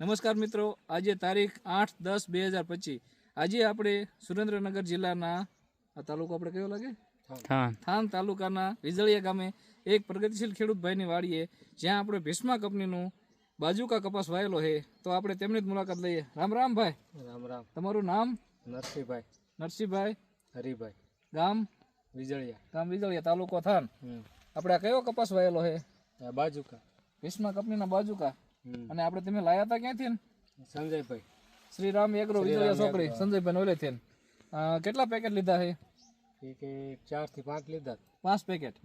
નમસ્કાર મિત્રો આજે તારીખ આઠ દસ બે હજાર પચીસ. આજે આપણે સુરેન્દ્રનગર જિલ્લાના આ તાલુકો આપણે કયો લાગે? થાન. તાલુકાના વિજળિયા ગામે એક પ્રગતિશીલ ખેડૂત ભાઈની વાડીએ જ્યાં આપણે ભીષ્મા કંપનીનું બાજુકા કપાસ વાયેલો છે તો આપણે તેમની જ મુલાકાત લઈએ. રામ રામ ભાઈ. રામ રામ. તમારું નામ? નરસિંહભાઈ. નરસિંહભાઈ. હરિભાઈ. ગામ? વિજળિયા. ગામ વિજળિયા તાલુકો થાન. આપણે આ કયો કપાસ વાયેલો છે? આ બાજુકા. ભીષ્મા કંપનીના બાજુકા. અને આપણે તમે લાયા હતા ક્યાંથી? સંજયભાઈ. શ્રી રામ એગ્રો વિજય ચોકડી સંજયભાઈ ઓલેથી થી કેટલા પેકેટ લીધા છે? ચારથી પાંચ લીધા. પાંચ પેકેટ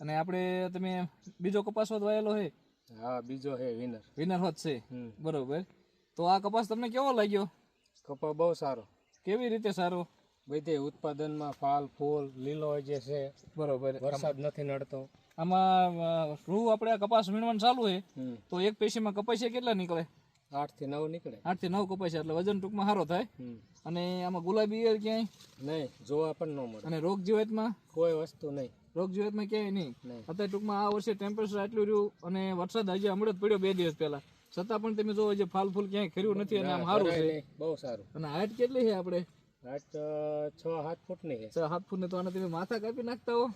અને આપણે તમે બીજો કપાસ વાયેલો છે? હા બીજો હે વિનર વિનર હોત છે. બરોબર. તો આ કપાસ તમને કેવો લાગ્યો? કપાસ બહુ સારો. કેવી રીતે સારો? બધે ઉત્પાદનમાં ફાલ ફૂલ લીલો જે છે બરોબર. વરસાદ નથી નડતો. આમાં રૂ આપણે કપાસ વીણવાનું ચાલુ છે તો એક પેશીમાં કપાસિયા કેટલા નીકળે? આઠથી નવ નીકળે. આઠથી નવ કપાસિયા એટલે વજન ટૂંકમાં સારો થાય. અને આમાં ગુલાબી ઈયર ક્યાંય? નહીં જોવા પણ ન મળે. અને રોગ જીવાતમાં? કોઈ વસ્તુ નહીં. રોગ જીવાતમાં ક્યાંય નહીં. નહીં. અત્યારે ટૂંકમાં આ વર્ષે ટેમ્પરેચર આટલું રહ્યું અને વરસાદ હજી હમણાં જ પડ્યો બે દિવસ પહેલા. છતાં પણ તમે જોવો જે ફાલ ફૂલ ક્યાંય ખર્યું નથી અને આમ સારું છે. બહુ સારું. અને હાઈટ કેટલી છે આપણે? હાઈટ છ સાત ફૂટની છે. છ સાત ફૂટ ને તો આને તમે માથા કાપી નાખતા હો.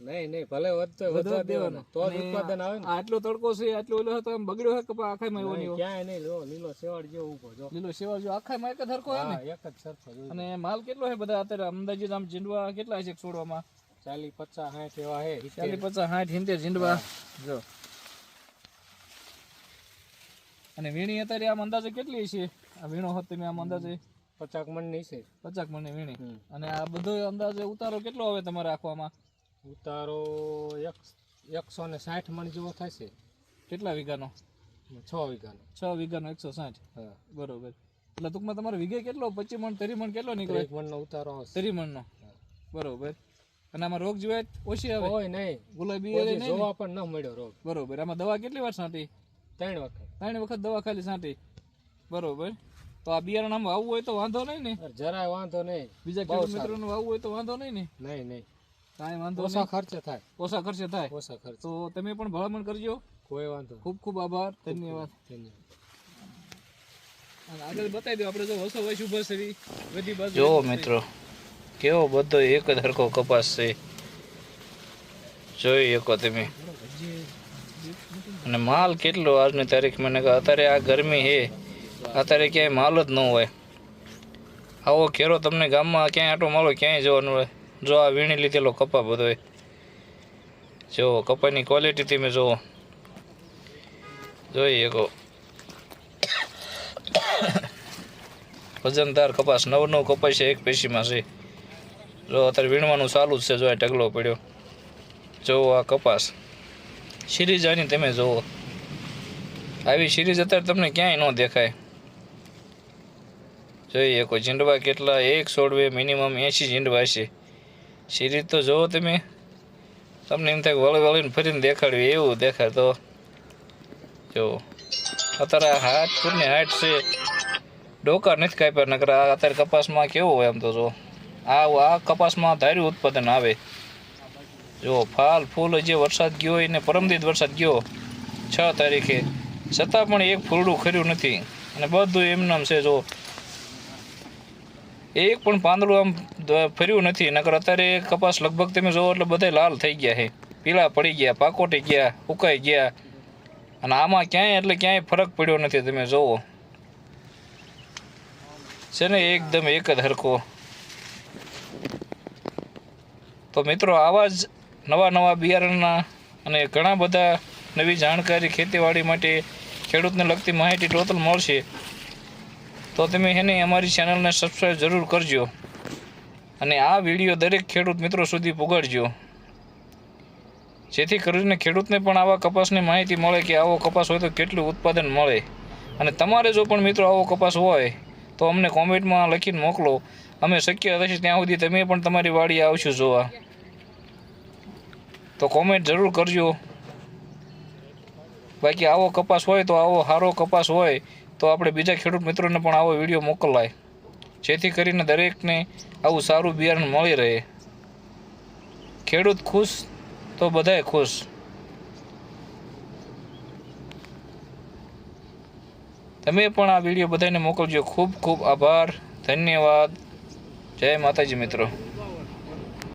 નહીં નહીં ભલે વધતો વધવા દેવાનો. તો જ ઉત્પાદન આવે ને. આટલો તડકો છે આટલો ઓલો હતો એમ બગડ્યો હે કપા આખામાં એવો ને એવો. ક્યાંય નહીં લો લીલો સેવાળ જેવો ઊભો જો. લીલો સેવા જો આખામાં એક જ હે ને? એક જ સરખો અને માલ કેટલો હે બધા? અત્યારે અંદાજિત આમ જીંડવા કેટલા છે છોડવામાં? ચાલી પચાસ સાઠ એવા હે ચાલી પચાસ સાઠ સિત્તેર જીંડવા જો. અને વીણી અત્યારે આમ અંદાજે કેટલી છે? આ વીણો હોત તમે આમ અંદાજે? પચાસ મણની છે. પચાક મણની વીણી. અને આ બધો અંદાજે ઉતારો કેટલો આવે તમારે રાખવામાં ઉતારો એક એકસો ને સાઠ મણ જેવો થશે. કેટલા વીઘાનો? છ વીઘાનો. છ વીઘાનો એકસો સાઠ? હા. બરોબર. એટલે ટૂંકમાં તમારો વીઘે કેટલો? પચીસ મણ તરી મણ કેટલો નીકળે? મણનો ઉતારો આવશે તરી મણનો? બરોબર. અને આમાં રોગ જીવાત ઓછી આવે? હોય નહીં. ગુલાબી? જોવા પણ ન મળ્યો રોગ. બરોબર. આમાં દવા કેટલી વાર છાંટી? ત્રણ વખત. ત્રણ વખત દવા ખાલી છાંટી? બરોબર. તો આ બિયારણ આમ વાવવું હોય તો વાંધો નહીં ને? જરાય વાંધો નહીં. બીજા ખેડૂત મિત્રોને વાવવું હોય તો વાંધો નહીં ને? નહીં નહીં. કાંઈ વાંધો ઓછા ખર્ચે થાય. ઓછા ખર્ચે થાય. ઓછા ખર્ચ. તો તમે પણ ભલામણ કરજો. કોઈ વાંધો ખૂબ ખૂબ આભાર. ધન્યવાદ. ધન્યવાદ. આગળ બતાવી દો આપણે જો વસો વૈશ ઊભા બધી બાજુ જો મિત્રો કેવો બધો એક જ હરખો કપાસ છે. જોઈ શકો તમે. અને માલ કેટલો આજની તારીખ? મને કે અત્યારે આ ગરમી છે. અત્યારે ક્યાંય માલ જ ન હોય. આવો ઘેરો તમને ગામમાં ક્યાંય આટો માલો ક્યાંય જોવાનું હોય? જો આ વીણી લીધેલો કપા બધો જો કપાની ક્વોલિટી તમે જુઓ જોઈએ કહો વજનદાર કપાસ નવ નવ કપાસ છે, એક પેશીમાં છે. જો અત્યારે વીણવાનું ચાલુ જ છે, જો આ ઢગલો પડ્યો. જો આ કપાસ. સિરીઝ આની તમે જુઓ. આવી સિરીઝ અત્યારે તમને ક્યાંય ન દેખાય. જોઈએ કોઈ ઝીંડવા કેટલા, એક સોળવે મિનિમમ એંશી ઝીંડવા છે. સિરીઝ તો જુઓ તમે. તમને એમ થાય વળી વળીને ફરીને દેખાડવી, એવું દેખાય તો. જો, અત્યારે હાથ ફૂટની હાઈટ છે. ડોકા નથી કાપ્યા, નકર અત્યારે કપાસમાં કેવું હોય એમ તો જો. આ આ કપાસમાં ધાર્યું ઉત્પાદન આવે. જો, ફાલ, ફૂલ જે વરસાદ ગયો હોય ને પરમદિત વરસાદ ગયો. છ તારીખે. છતાં પણ એક ફૂલડું ખર્યું નથી. અને બધું એમનામ છે, જો. એક પણ પાંદડું આમ ફર્યું નથી. નકર અત્યારે કપાસ લગભગ તમે જોવો એટલે બધા લાલ થઈ ગયા છે. પીળા પડી ગયા, પાકોટી ગયા, ઉકાઈ ગયા. અને આમાં ક્યાંય એટલે ક્યાંય ફરક પડ્યો નથી તમે જોવો છે ને, એકદમ એક જ હરખો. તો મિત્રો, આવા જ નવા નવા બિયારણના અને ઘણા બધા નવી જાણકારી ખેતીવાડી માટે ખેડૂતને લગતી માહિતી ટોટલ મળશે. તો તમે એને અમારી ચેનલને સબસ્ક્રાઈબ જરૂર કરજો. અને આ વીડિયો દરેક ખેડૂત મિત્રો સુધી પુગાડજો. જેથી કરીને ખેડૂતને પણ આવા કપાસની માહિતી મળે કે આવો કપાસ હોય તો કેટલું ઉત્પાદન મળે. અને તમારે જો પણ મિત્રો આવો કપાસ હોય, તો અમને કોમેન્ટમાં લખીને મોકલો. અમે શક્ય થશે ત્યાં સુધી તમે પણ તમારી વાડીએ આવશું જોવા. તો કોમેન્ટ જરૂર કરજો. બાકી આવો કપાસ હોય તો આવો સારો કપાસ હોય, તો આપણે બીજા ખેડૂત મિત્રોને પણ આવો વીડિયો મોકલાય. જેથી કરીને દરેકને આવું સારું બિયારણ મળી રહે. ખેડૂત ખુશ તો બધાય ખુશ. તમે પણ આ વીડિયો બધાને મોકલજો. ખૂબ ખૂબ આભાર. ધન્યવાદ. જય માતાજી મિત્રો.